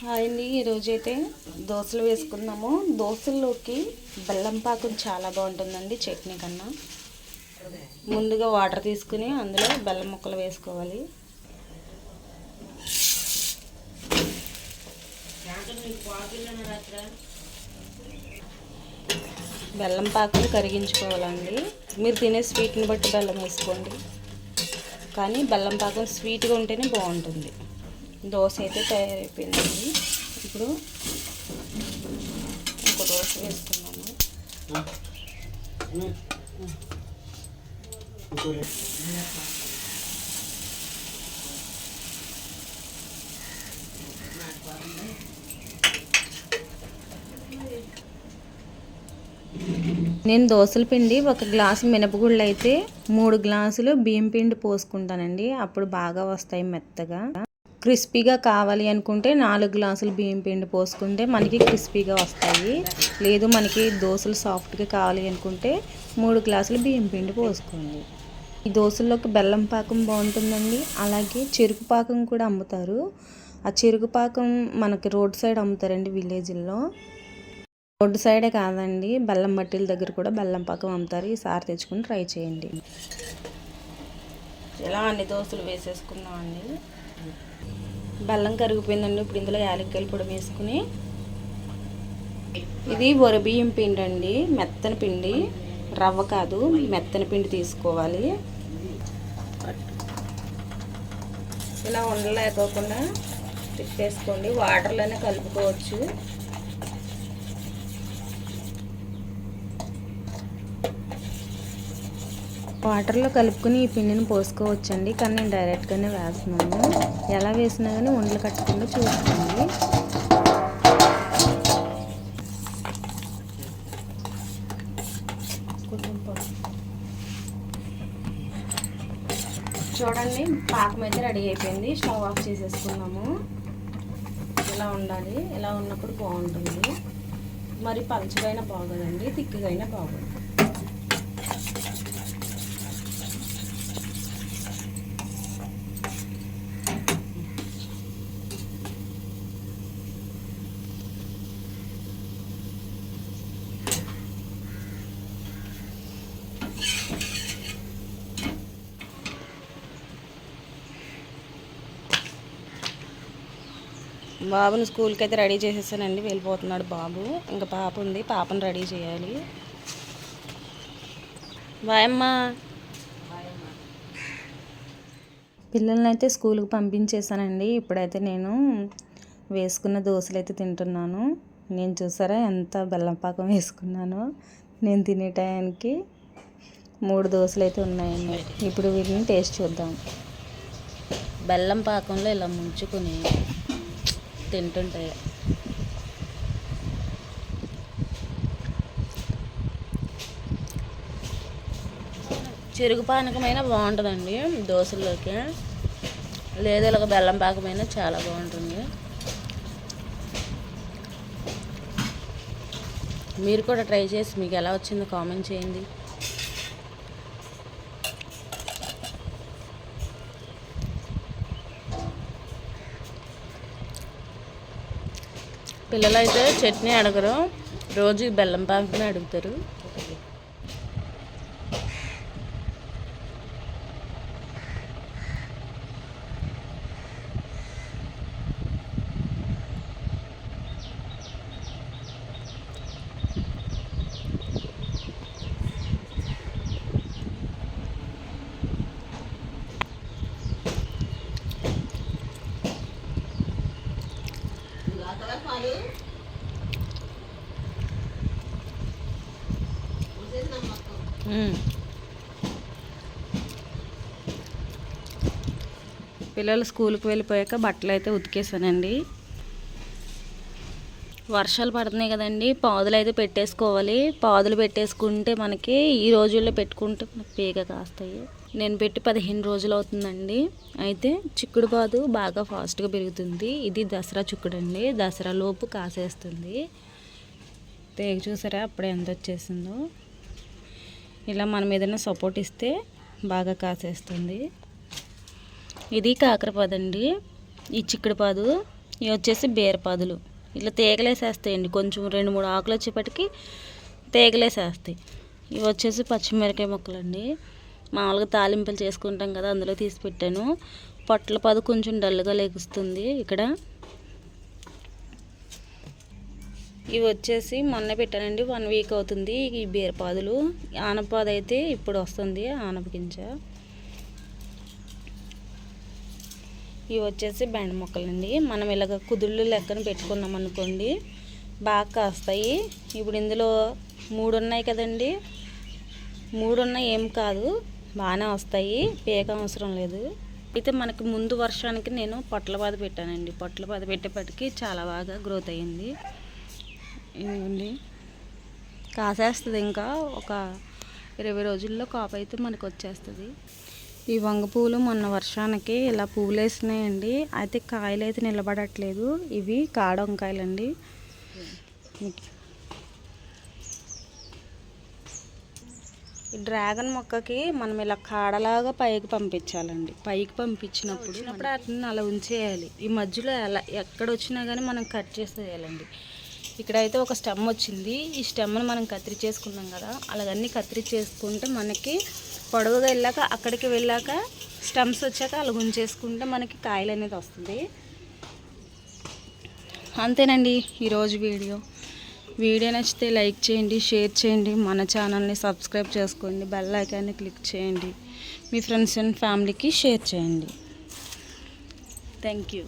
Hi అండి. ఈరోజైతే దోశలు వేసుకుందాము. దోశల్లోకి బెల్లం పాకం చాలా బాగుంటుందండి చట్నీ కన్నా. ముందుగా వాటర్ తీసుకుని అందులో బెల్లం ముక్కలు వేసుకోవాలి. బెల్లం పాకం కరిగించుకోవాలండి. మీరు తినే స్వీట్ని బట్టి బెల్లం వేసుకోండి. కానీ బెల్లం పాకం స్వీట్గా ఉంటేనే బాగుంటుంది. దోశ అయితే తయారైపోయిందండి. ఇప్పుడు ఇంకో దోశ వేసుకున్నాము నేను దోశల పిండి ఒక గ్లాసు మినపగుళ్ళు అయితే మూడు గ్లాసులు బియ్యం పిండి పోసుకుంటానండి. అప్పుడు బాగా వస్తాయి మెత్తగా. క్రిస్పీగా కావాలి అనుకుంటే నాలుగు గ్లాసులు బియ్యం పిండి పోసుకుంటే మనకి క్రిస్పీగా వస్తాయి. లేదు మనకి దోశలు సాఫ్ట్గా కావాలి అనుకుంటే మూడు గ్లాసులు బియ్యం పిండి పోసుకోండి. ఈ దోశల్లోకి బెల్లం పాకం బాగుంటుందండి. అలాగే చెరుకు పాకం కూడా అమ్ముతారు. ఆ చెరుకు పాకం మనకి రోడ్ సైడ్ అమ్ముతారండి విలేజ్లో. రోడ్డు సైడే కాదండి బెల్లం మట్టిల దగ్గర కూడా బెల్లం పాకం అమ్ముతారు. ఈసారి తెచ్చుకుని ట్రై చేయండి. ఇలా అన్ని దోశలు వేసేసుకున్నామండి బెల్లం కరిగిపోయిందండి. ఇప్పుడు ఇందులో యాలక్కాయల పొడి వేసుకుని. ఇది బియ్యం పిండి అండి. మెత్తని పిండి. రవ్వ కాదు మెత్తని పిండి తీసుకోవాలి. ఇలా ఉండలేకోకుండా తిప్పేసుకోండి. వాటర్లోనే కలుపుకోవచ్చు. వాటర్లో కలుపుకొని ఈ పిండిని పోసుకోవచ్చండి. కానీ నేను డైరెక్ట్గానే వేస్తున్నాను. ఎలా వేసినా కానీ ఉండలు కట్టకుండా చూసుకోండి. చూడండి పాకం అయితే రెడీ అయిపోయింది. స్టవ్ ఆఫ్ చేసేసుకున్నాము. ఇలా ఉండాలి? ఇలా ఉన్నప్పుడు బాగుంటుంది? మరి పలుచగైనా బాగోదండి తిక్కుగైనా బాగోదు. బాబుని స్కూల్కి అయితే రెడీ చేసేసానండి వెళ్ళిపోతున్నాడు బాబు. ఇంకా పాప ఉంది పాపను రెడీ చేయాలి. బాయమ్మ పిల్లల్ని అయితే స్కూల్కి పంపించేసానండి ఇప్పుడైతే నేను వేసుకున్న దోశలు అయితే తింటున్నాను. నేను చూసారా ఎంత బెల్లం పాకం వేసుకున్నానో. నేను తినే టయానికి మూడు దోశలు అయితే ఉన్నాయండి. ఇప్పుడు వీటిని టేస్ట్ చూద్దాం. బెల్లం పాకంలో ఇలా ముంచుకొని తింటుంటాయి చెరుకు పానకమైనా బాగుంటుందండి దోశల్లోకి. లేదా ఇలాగ బెల్లం పాకమైనా చాలా బాగుంటుంది. మీరు కూడా ట్రై చేసి మీకు ఎలా వచ్చిందో కామెంట్ చేయండి. పిల్లలైతే చట్నీ అడగరు. రోజు బెల్లం పాకమే అడుగుతారు. పిల్లలు స్కూల్కి వెళ్ళిపోయాక బట్టలు అయితే ఉతికేసానండి. వర్షాలు పడుతున్నాయి కదండి పాదులు అయితే పెట్టేసుకోవాలి. పాదులు పెట్టేసుకుంటే మనకి ఈ రోజుల్లో పెట్టుకుంటే మనకి పీక కాస్తాయి. నేను పెట్టి పదిహేను రోజులు అవుతుందండి. అయితే చిక్కుడు పాదు బాగా ఫాస్ట్గా పెరుగుతుంది. ఇది దసరా చిక్కుడు అండి దసరా లోపు కాసేస్తుంది. తేగ చూసారా? అప్పుడే ఎంత వచ్చేసిందో. ఇలా మనం ఏదైనా సపోర్ట్ ఇస్తే బాగా కాసేస్తుంది. ఇది కాకరపాదు అండి ఈ చిక్కుడుపాదు ఇవి వచ్చేసి బీరపాదులు ఇట్లా తీగలేసేస్తాయండి కొంచెం రెండు మూడు ఆకులు వచ్చేపటికి తీగలేసేస్తాయి ఇవి వచ్చేసి పచ్చిమిరకాయ ముక్కలండి. మామూలుగా తాలింపులు చేసుకుంటాం కదా అందులో తీసి పెట్టాను. పొట్ల పది కొంచెం డల్గా లేగుస్తుంది ఇక్కడ. ఇవి వచ్చేసి మొన్న పెట్టానండి వన్ వీక్ అవుతుంది ఈ బీరపాదులు ఆనపాదు అయితే ఇప్పుడు వస్తుంది ఆనప గింజ. ఇవి వచ్చేసి బెండ మొక్కలండి. మనం ఇలాగ కుదుళ్ళు లెక్కన పెట్టుకున్నాం అనుకోండి బాగా కాస్తాయి. ఇప్పుడు ఇందులో మూడు ఉన్నాయి కదండి. మూడు ఉన్నాయి ఏం కాదు. బాగానే వస్తాయి. పేక అవసరం లేదు. అయితే మనకి ముందు వర్షానికి నేను పొట్ల బాధ పెట్టానండి. పొట్ల బాధ పెట్టేపటికి చాలా బాగా గ్రోత్ అయ్యింది. ఇవ్వండి. కాసేస్తుంది ఇంకా. ఒక ఇరవై రోజుల్లో కాపు అయితే మనకు వచ్చేస్తుంది. ఈ వంగ పువ్వులు మొన్న వర్షానికి ఇలా పువ్వులు వేసినాయండి. అయితే కాయలు అయితే నిలబడట్లేదు. ఇవి కాడ వంకాయలండి ఈ డ్రాగన్ మొక్కకి మనం ఇలా కాడలాగా పైకి పంపించాలండి. పైకి పంపించినప్పుడు వచ్చినప్పుడు వాటిని అలా ఉంచేయాలి. ఈ మధ్యలో ఎలా ఎక్కడ వచ్చినా కానీ మనం కట్ చేసేయాలండి. ఇక్కడైతే ఒక స్టెమ్ వచ్చింది. ఈ స్టెమ్ని మనం కత్తిరించేసుకున్నాం కదా అలాగన్నీ కత్తిరించేసుకుంటే మనకి పొడవుగా వెళ్ళాక అక్కడికి వెళ్ళాక స్టెమ్స్ వచ్చాక అలా ఉంచేసుకుంటే మనకి కాయలు అనేది వస్తుంది. అంతేనండి ఈరోజు వీడియో. వీడియో నచ్చితే లైక్ చేయండి షేర్ చేయండి. మన ఛానల్ని సబ్స్క్రైబ్ చేసుకోండి. బెల్ ఐకాన్ని క్లిక్ చేయండి. మీ ఫ్రెండ్స్ అండ్ ఫ్యామిలీకి షేర్ చేయండి. Thank you.